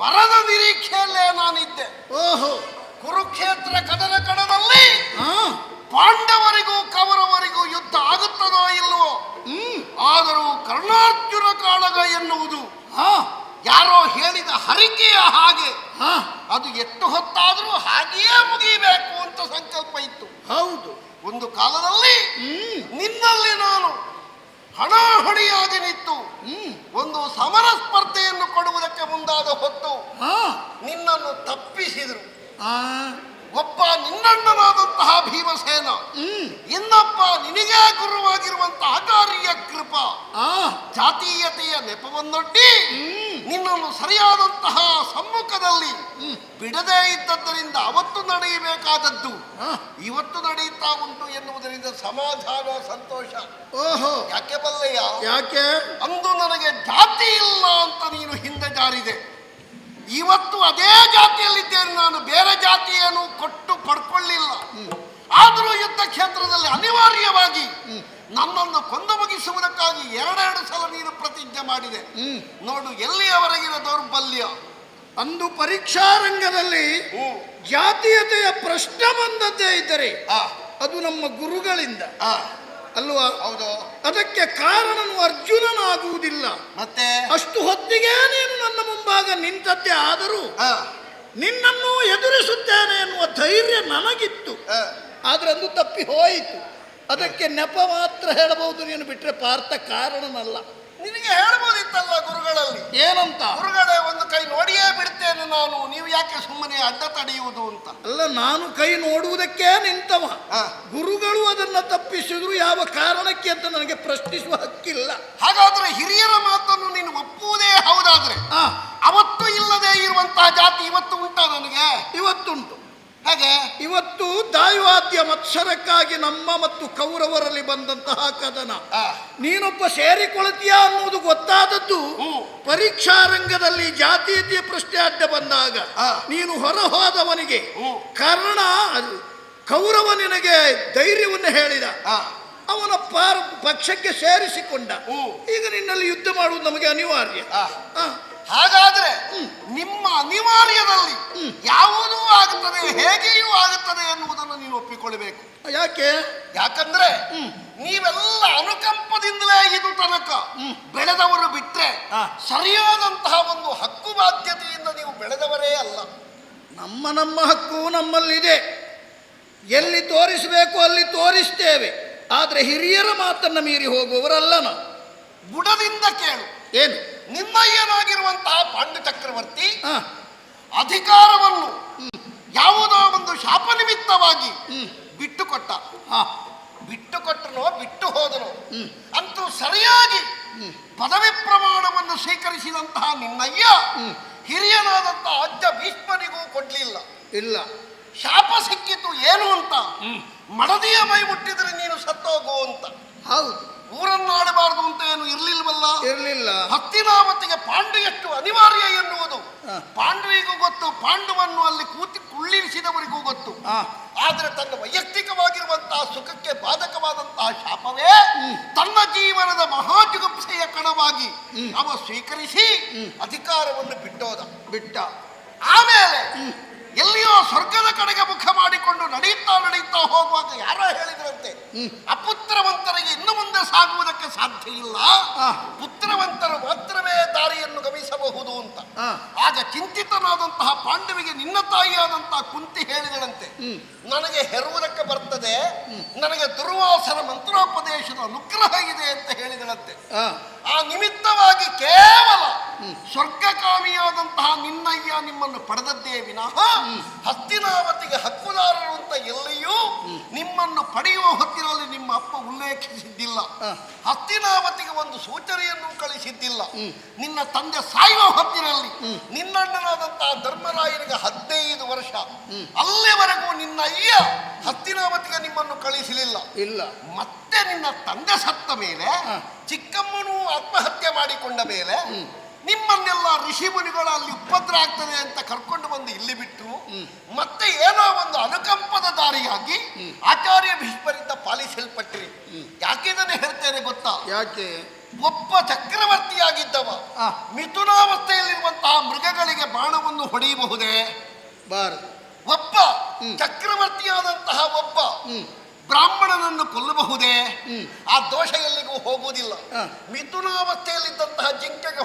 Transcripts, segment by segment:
ಬರದ ನಿರೀಕ್ಷೆಯಲ್ಲೇ ನಾನಿದ್ದೆ. ಓಹೋ. ಕುರುಕ್ಷೇತ್ರ ಕದನ ಕಣದಲ್ಲಿ ಪಾಂಡವರಿಗೂ ಕವರವರಿಗೂ ಯುದ್ಧ ಆಗುತ್ತದೋ ಇಲ್ಲವೋ ಹ್ಮ್. ಆದರೂ ಕರ್ಣಾರ್ಜುನ ಕಾಳಗ ಎನ್ನುವುದು. ಹಾ. ಯಾರೋ ಹೇಳಿದ ಹರಿಕೆಯ ಹಾಗೆ. ಅದು ಎಷ್ಟು ಹೊತ್ತಾದರೂ ಹಾಗೆಯೇ ಮುಗಿಯಬೇಕು ಅಂತ ಸಂಕಲ್ಪ ಇತ್ತು. ಹೌದು. ಒಂದು ಕಾಲದಲ್ಲಿ ನಿನ್ನಲ್ಲಿ ನಾನು ಹಣಾಹಣಿಯಾಗಿ ನಿಂತು ಒಂದು ಸಮರ ಸ್ಪರ್ಧೆಯನ್ನು ಕೊಡುವುದಕ್ಕೆ ಮುಂದಾದ ಹೊತ್ತು ನಿನ್ನನ್ನು ತಪ್ಪಿಸಿದರು. ಆ. ಒಬ್ಬ ನಿನ್ನಣ್ಣನಾದಂತಹ ಭೀಮಸೇನ ಇನ್ನೊಬ್ಬ ನಿನಗೇ ಗುರುವಾಗಿರುವಂತಹ ಕಾರ್ಯ ಕೃಪ. ಆ. ಜಾತೀಯತೆಯ ನೆಪವನ್ನೊಡ್ಡಿ ನಿನ್ನನ್ನು ಸರಿಯಾದಂತಹ ಸಮ್ಮುಖದಲ್ಲಿ ಬಿಡದೇ ಇದ್ದದ್ದರಿಂದ ಅವತ್ತು ನಡೆಯಬೇಕಾದದ್ದು. ಇವತ್ತು ನಡೆಯುತ್ತಾ ಉಂಟು ಎನ್ನುವುದರಿಂದ ಸಮಾಧಾನ ಸಂತೋಷ. ಓಹೋ. ಯಾಕೆ ಬಲ್ಲಯ್ಯ ಯಾಕೆ? ಅಂದು ನನಗೆ ಜಾತಿ ಇಲ್ಲ ಅಂತ ನೀನು ಹಿಂದೆ ಜಾರಿದೆ. ಇವತ್ತು ಅದೇ ಜಾತಿಯಲ್ಲಿದ್ದೇನೆ ನಾನು ಬೇರೆ ಜಾತಿಯನ್ನು ಕೊಟ್ಟು ಪಡ್ಕೊಳ್ಳಿಲ್ಲ. ಆದರೂ ಯುದ್ಧ ಕ್ಷೇತ್ರದಲ್ಲಿ ಅನಿವಾರ್ಯವಾಗಿ ನನ್ನನ್ನು ಕೊಂದು ಮುಗಿಸುವುದಕ್ಕಾಗಿ ಎರಡೆರಡು ಸಲ ನೀನು ಪ್ರತಿಜ್ಞೆ ಮಾಡಿದೆ. ನೋಡು ಎಲ್ಲಿಯವರೆಗಿನ ದೌರ್ಬಲ್ಯ? ಅಂದು ಪರೀಕ್ಷಾ ರಂಗದಲ್ಲಿ. ಜಾತೀಯತೆಯ ಪ್ರಶ್ನೆ ಬಂದದ್ದೇ ಇದ್ದರೆ ಅದು ನಮ್ಮ ಗುರುಗಳಿಂದ. ಆ, ಅಲ್ವಾ? ಹೌದು. ಅದಕ್ಕೆ ಕಾರಣನು ಅರ್ಜುನನಾಗುವುದಿಲ್ಲ. ಮತ್ತೆ? ಅಷ್ಟು ಹೊತ್ತಿಗೆ ನೀನು ನನ್ನ ಮುಂಭಾಗ ನಿಂತದ್ದೇ ಆದರೂ ನಿನ್ನನ್ನು ಎದುರಿಸುತ್ತೇನೆ ಎನ್ನುವ ಧೈರ್ಯ ನನಗಿತ್ತು. ಆದ್ರೆ ಅಂದು ತಪ್ಪಿ ಹೋಯಿತು. ಅದಕ್ಕೆ ನೆಪ ಮಾತ್ರ ಹೇಳಬಹುದು ನೀನು ಬಿಟ್ಟರೆ ಪಾರ್ಥ ಕಾರಣನಲ್ಲ. ನಿನಗೆ ಹೇಳ್ಬೋದಿತ್ತಲ್ಲ ಗುರುಗಳಲ್ಲಿ? ಏನಂತ? ಗುರುಗಳೇ ಒಂದು ಕೈ ನೋಡಿಯೇ ಬಿಡ್ತೇನೆ ನಾನು. ನೀವು ಯಾಕೆ ಸುಮ್ಮನೆ ಅಡ್ಡ ತಡೆಯುವುದು ಅಂತ? ಅಲ್ಲ ನಾನು ಕೈ ನೋಡುವುದಕ್ಕೆ ನಿಂತವ. ಗುರುಗಳು ಅದನ್ನ ತಪ್ಪಿಸಿದ್ರು ಯಾವ ಕಾರಣಕ್ಕೆ ಅಂತ ನನಗೆ ಪ್ರಶ್ನಿಸುವ ಹಕ್ಕಿಲ್ಲ. ಹಾಗಾದ್ರೆ ಹಿರಿಯರ ಮಾತನ್ನು ನೀನು ಒಪ್ಪುವುದೇ ಹೌದಾದ್ರೆ? ಅವತ್ತು ಇಲ್ಲದೆ ಇರುವಂತಹ ಜಾತಿ ಇವತ್ತು ಉಂಟಾ ನನಗೆ? ಇವತ್ತುಂಟು. ಹೇಗೆ ಇವತ್ತು ದಾಯವಾದ್ಯ ಮತ್ಸರಕ್ಕಾಗಿ ನಮ್ಮ ಮತ್ತು ಕೌರವರಲ್ಲಿ ಬಂದಂತಹ ಕದನ. ನೀನೊಬ್ಬ ಸೇರಿಕೊಳ್ತೀಯಾ ಅನ್ನೋದು ಗೊತ್ತಾದದ್ದು. ಪರೀಕ್ಷಾ ರಂಗದಲ್ಲಿ ಜಾತೀಯತೆಯ ಪ್ರಶ್ನೆ ಅಡ್ಡ ಬಂದಾಗ. ನೀನು ಹೊರ ಹೋದವನಿಗೆ. ಕಾರಣ ಕೌರವ ನಿನಗೆ ಧೈರ್ಯವನ್ನು ಹೇಳಿದ. ಅವನ ಪಾರ ಪಕ್ಷಕ್ಕೆ ಸೇರಿಸಿಕೊಂಡ. ಈಗ ನಿನ್ನಲ್ಲಿ ಯುದ್ಧ ಮಾಡುವುದು ನಮಗೆ ಅನಿವಾರ್ಯ. ಹಾಗಾದ್ರೆ ನಿಮ್ಮ ಅನಿವಾರ್ಯದಲ್ಲಿ ಯಾವುದೂ ಆಗುತ್ತದೆ ಹೇಗೆಯೂ ಆಗುತ್ತದೆ ಎನ್ನುವುದನ್ನು ನೀನು ಒಪ್ಪಿಕೊಳ್ಳಬೇಕು. ಯಾಕೆ? ಯಾಕಂದ್ರೆ ನೀವೆಲ್ಲ ಅನುಕಂಪದಿಂದಲೇ ಇದು ತನಕ ಬೆಳೆದವರು ಬಿಟ್ರೆ. ಸರಿಯಾದಂತಹ ಒಂದು ಹಕ್ಕು ಬಾಧ್ಯತೆಯಿಂದ ನೀವು ಬೆಳೆದವರೇ ಅಲ್ಲ. ನಮ್ಮ ನಮ್ಮ ಹಕ್ಕು ನಮ್ಮಲ್ಲಿದೆ. ಎಲ್ಲಿ ತೋರಿಸಬೇಕು ಅಲ್ಲಿ ತೋರಿಸ್ತೇವೆ. ಆದರೆ ಹಿರಿಯರ ಮಾತನ್ನ ಮೀರಿ ಹೋಗುವವರಲ್ಲ ನಾವು. ಬುಡದಿಂದ ಕೇಳು. ಏನು? ನಿಮ್ಮಯ್ಯನಾಗಿರುವಂತಹ ಪಾಂಡು ಚಕ್ರವರ್ತಿ ಅಧಿಕಾರವನ್ನು ಯಾವುದೋ ಒಂದು ಶಾಪ ನಿಮಿತ್ತವಾಗಿ ಬಿಟ್ಟು ಕೊಟ್ಟ. ಬಿಟ್ಟು ಕೊಟ್ಟನೋ ಬಿಟ್ಟು ಹೋದನೋ ಅಂತೂ ಸರಿಯಾಗಿ ಪದವಿ ಪ್ರಮಾಣವನ್ನು ಸ್ವೀಕರಿಸಿದಂತಹ ನಿನ್ನಯ್ಯ ಹಿರಿಯನಾದಂತಹ ಅಜ್ಜ ಭೀಷ್ಮನಿಗೂ ಕೊಡ್ಲಿಲ್ಲ. ಇಲ್ಲ. ಶಾಪ ಸಿಕ್ಕಿತು ಏನು ಅಂತ? ಮಡದಿಯ ಮೈ ಮುಟ್ಟಿದ್ರೆ ನೀನು ಸತ್ತೋಗು ಅಂತ. ಹೌದು. ಊರನ್ನಾಡಬಾರದು ಅಂತ ಏನು ಇರ್ಲಿಲ್ವಲ್ಲ? ಇರಲಿಲ್ಲ. ಹತ್ತಿನಾವತ್ತಿಗೆ ಪಾಂಡು ಎಷ್ಟು ಅನಿವಾರ್ಯ ಎನ್ನುವುದು. ಪಾಂಡುವಿಗೂ ಗೊತ್ತು ಪಾಂಡವನ್ನು ಅಲ್ಲಿ ಕೂತಿ ಕುಳ್ಳಿರಿಸಿದವರಿಗೂ ಗೊತ್ತು. ಆದರೆ ತನ್ನ ವೈಯಕ್ತಿಕವಾಗಿರುವಂತಹ ಸುಖಕ್ಕೆ ಬಾಧಕವಾದಂತಹ ಶಾಪವೇ ತನ್ನ ಜೀವನದ ಮಹಾಜುಗುಪ್ಸೆಯ ಕಣವಾಗಿ ಅವ ಸ್ವೀಕರಿಸಿ ಅಧಿಕಾರವನ್ನು ಬಿಟ್ಟೋದ. ಬಿಟ್ಟ. ಆಮೇಲೆ ಎಲ್ಲಿಯೋ ಸ್ವರ್ಗದ ಕಡೆಗೆ ಮುಖ ಮಾಡಿಕೊಂಡು ನಡೆಯುತ್ತಾ ನಡೆಯುತ್ತಾ ಹೋಗುವಾಗ ಯಾರೋ ಹೇಳಿದ್ರಂತೆ ಅಪುತ್ರವಂತರಿಗೆ ಇನ್ನು ಮುಂದೆ ಸಾಗುವುದಕ್ಕೆ ಸಾಧ್ಯ ಇಲ್ಲ. ಪುತ್ರವಂತರು ಮಾತ್ರವೇ ದಾರಿಯನ್ನು ಗಮಿಸಬಹುದು ಅಂತ. ಆಗ ಚಿಂತಿತನಾದಂತಹ ಪಾಂಡವಿಗೆ ನಿನ್ನ ತಾಯಿಯಾದಂತಹ ಕುಂತಿ ಹೇಳಿದಳಂತೆ ನನಗೆ ಹೆರುವುದಕ್ಕೆ ಬರ್ತದೆ ನನಗೆ ದುರ್ವಾಸನ ಮಂತ್ರೋಪದೇಶದ ಅನುಗ್ರಹ ಇದೆ ಅಂತ ಹೇಳಿದಳಂತೆ. ಆ ನಿಮಿತ್ತವಾಗಿ ಕೇವಲ ಸ್ವರ್ಗಕಾಮಿಯಾದಂತಹ ನಿನ್ನಯ್ಯ ನಿಮ್ಮನ್ನು ಪಡೆದದ್ದೇ ವಿನಃ ಹಸ್ತಿನಾವತಿಗೆ ಹಕ್ಕುದಾರರು ಅಂತ ಎಲ್ಲಿಯೂ ನಿಮ್ಮನ್ನು ಪಡೆಯುವ ಹೊತ್ತಿನಲ್ಲಿ ನಿಮ್ಮ ಅಪ್ಪ ಉಲ್ಲೇಖಿಸಿದ್ದಿಲ್ಲ. ಹಸ್ತಿನಾವತಿಗೆ ಒಂದು ಸೂಚನೆಯನ್ನು ಕಳಿಸಿದ್ದಿಲ್ಲ. ನಿನ್ನ ತಂದೆ ಸಾಯುವ ಹೊತ್ತಿನಲ್ಲಿ ನಿನ್ನಣ್ಣನಾದಂತಹ ಧರ್ಮರಾಯನಿಗೆ ಹದಿನೈದು ವರ್ಷ. ಅಲ್ಲಿವರೆಗೂ ನಿನ್ನ ಅಯ್ಯ ಹಸ್ತಿನಾವತಿಗೆ ನಿಮ್ಮನ್ನು ಕಳಿಸಲಿಲ್ಲ. ಇಲ್ಲ. ಮತ್ತೆ ನಿನ್ನ ತಂದೆ ಸತ್ತ ಮೇಲೆ ಚಿಕ್ಕಮ್ಮನು ಆತ್ಮಹತ್ಯೆ ಮಾಡಿಕೊಂಡ ಮೇಲೆ ನಿಮ್ಮನ್ನೆಲ್ಲ ಋಷಿ ಮುನಿಗಳು ಅಲ್ಲಿ ಉಪದ್ರ ಆಗ್ತದೆ ಅಂತ ಕರ್ಕೊಂಡು ಬಂದು ಇಲ್ಲಿ ಬಿಟ್ಟು ಮತ್ತೆ ಏನೋ ಒಂದು ಅನುಕಂಪದ ದಾರಿಯಾಗಿ ಆಚಾರ್ಯ ಭೀಷ್ಮರಿಂದ ಪಾಲಿಸಲ್ಪಟ್ಟಿರಿ. ಯಾಕೆ ಇದನ್ನು ಹೇಳ್ತೇನೆ ಗೊತ್ತಾ? ಯಾಕೆ? ಒಬ್ಬ ಚಕ್ರವರ್ತಿಯಾಗಿದ್ದವ. ಮಿಥುನಾವಸ್ಥೆಯಲ್ಲಿರುವಂತಹ ಮೃಗಗಳಿಗೆ ಬಾಣವನ್ನು ಹೊಡೆಯಬಹುದೇ? ಬಾರದು ಒಬ್ಬ ಚಕ್ರವರ್ತಿಯಾದಂತಹ ಒಬ್ಬ ಬ್ರಾಹ್ಮಣನನ್ನು ಕೊಲ್ಲಬಹುದೇ. ಆ ದೋಷ ಎಲ್ಲಿಗೂ ಹೋಗುವುದಿಲ್ಲ. ಮಿಥುನಾವಸ್ಥೆಯಲ್ಲಿದ್ದಂತಹ ಜಿಂಕೆಗೆ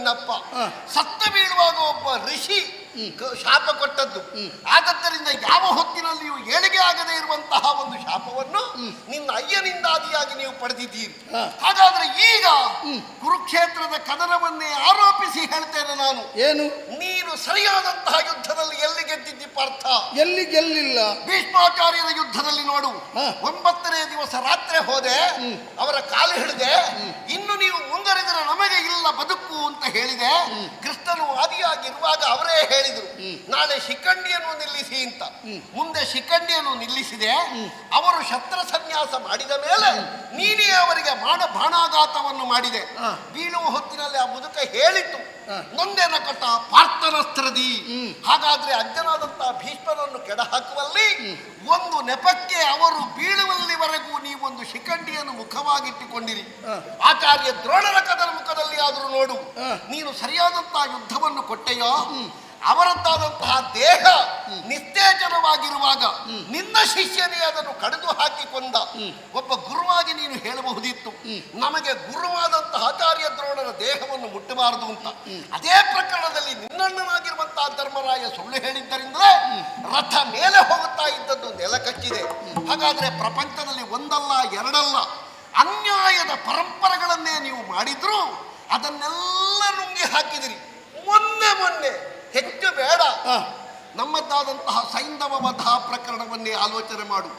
ನಿನ್ನಪ್ಪ. ಸತ್ತ ಬೀಳುವಾಗ ಒಬ್ಬ ಋಷಿ ಶಾಪ ಕೊಟ್ಟದ್ದು. ಆದದ್ದರಿಂದ ಯಾವ ಹೊತ್ತಿನಲ್ಲಿಯೂ ಏಳಿಗೆ ಆಗದೆ ಇರುವಂತಹ ಒಂದು ಶಾಪವನ್ನು ನಿನ್ನ ಅಯ್ಯನಿಂದಾದಿಯಾಗಿ ನೀವು ಪಡೆದಿದ್ದೀರಿ. ಹಾಗಾದ್ರೆ ಈಗ ಕುರುಕ್ಷೇತ್ರದ ಕದನವನ್ನೇ ಆರೋಪಿಸಿ ಹೇಳ್ತೇನೆ ನಾನು. ಏನು? ನೀನು ಸರಿಯಾದಂತಹ ಯುದ್ಧದಲ್ಲಿ ಎಲ್ಲಿ ಗೆದ್ದಿದ್ದಿ ಪಾರ್ಥ? ಎಲ್ಲಿ ಗೆಲ್ಲಿಲ್ಲ? ಭೀಷ್ಮಾಚಾರ್ಯರ ಯುದ್ಧದಲ್ಲಿ ನೋಡು. ಒಂಬತ್ತನೇ ದಿವಸ ರಾತ್ರಿ ಹೋದೆ ಅವರ ಕಾಲು ಹಿಡಿದೆ ಇನ್ನು ನೀವು ಮುಂದರಿದರೆ ನಮಗೆ ಇಲ್ಲ ಬದುಕು ಅಂತ ಹೇಳಿದೆ. ಕೃಷ್ಣನು ಆದಿಯಾಗಿರುವಾಗ ಅವರೇ ಹೇಳಿದರು. ನಾಳೆ ಶಿಖಂಡಿಯನ್ನು ನಿಲ್ಲಿಸಿ ಅಂತ. ಮುಂದೆ ಶಿಖಂಡಿಯನ್ನು ನಿಲ್ಲಿಸಿದೆ. ಅವರು ಶಸ್ತ್ರ ಸನ್ಯಾಸ ಮಾಡಿದ ಮೇಲೆ ನೀನೇ ಅವರಿಗೆ ಮಾಡ ಬಾಣಾಘಾತವನ್ನು ಮಾಡಿದೆ. ಬೀಳುವ ಹೊತ್ತಿನಲ್ಲಿ ಆ ಮುದುಕ ಹೇಳಿತ್ತು ಮುಂದೆ ನಕಟ ಕಟ ಪಾರ್ಥನಸ್ತ್ರದಿ ಹಾಗಾದ್ರೆ ಅಜ್ಜನಾದಂತಹ ಭೀಷ್ಮನನ್ನು ಕೆಡ ಹಾಕುವಲ್ಲಿ ಒಂದು ನೆಪಕ್ಕೆ ಅವರು ಬೀಳುವಲ್ಲಿವರೆಗೂ ನೀವೊಂದು ಶಿಖಂಡಿಯನ್ನು ಮುಖವಾಗಿಟ್ಟುಕೊಂಡಿರಿ. ಆಚಾರ್ಯ ದ್ರೋಣರ ಕದರ ಮುಖದಲ್ಲಿ ಆದರೂ ನೋಡು. ನೀನು ಸರಿಯಾದಂತಹ ಯುದ್ಧವನ್ನು ಕೊಟ್ಟೆಯೋ? ಅವರದ್ದಾದಂತಹ ದೇಹ ನಿಸ್ತೇಜನವಾಗಿರುವಾಗ ನಿನ್ನ ಶಿಷ್ಯನೇ ಅದನ್ನು ಕಡಿದು ಹಾಕಿಕೊಂಡ ಒಬ್ಬ ಗುರುವಾಗಿ ನೀನು ಹೇಳಬಹುದಿತ್ತು. ನಮಗೆ ಗುರುವಾದಂತಹ ಆಚಾರ್ಯ ದ್ರೋಣರ ದೇಹವನ್ನು ಮುಟ್ಟಬಾರದು ಅಂತ. ಅದೇ ಪ್ರಕರಣದಲ್ಲಿ ನಿನ್ನಣ್ಣನಾಗಿರುವಂತಹ ಧರ್ಮರಾಯ ಸುಳ್ಳು ಹೇಳಿದ್ದರಿಂದಲೇ ರಥ ಮೇಲೆ ಹೋಗುತ್ತಾ ಇದ್ದದ್ದು ನೆಲ ಕಚ್ಚಿದೆ ಹಾಗಾದ್ರೆ ಪ್ರಪಂಚದಲ್ಲಿ ಒಂದಲ್ಲ, ಎರಡಲ್ಲ, ಅನ್ಯಾಯದ ಪರಂಪರೆಗಳನ್ನೇ ನೀವು ಮಾಡಿದ್ರು ಅದನ್ನೆಲ್ಲ ನುಂಗಿ ಹಾಕಿದಿರಿ. ಮೊನ್ನೆ ಮೊನ್ನೆ ಹೆಚ್ಚು ಬೇಡ. ನಮ್ಮದಾದಂತಹ ಸೈಂಧವ ಪ್ರಕರಣವನ್ನೇ ಆಲೋಚನೆ ಮಾಡು.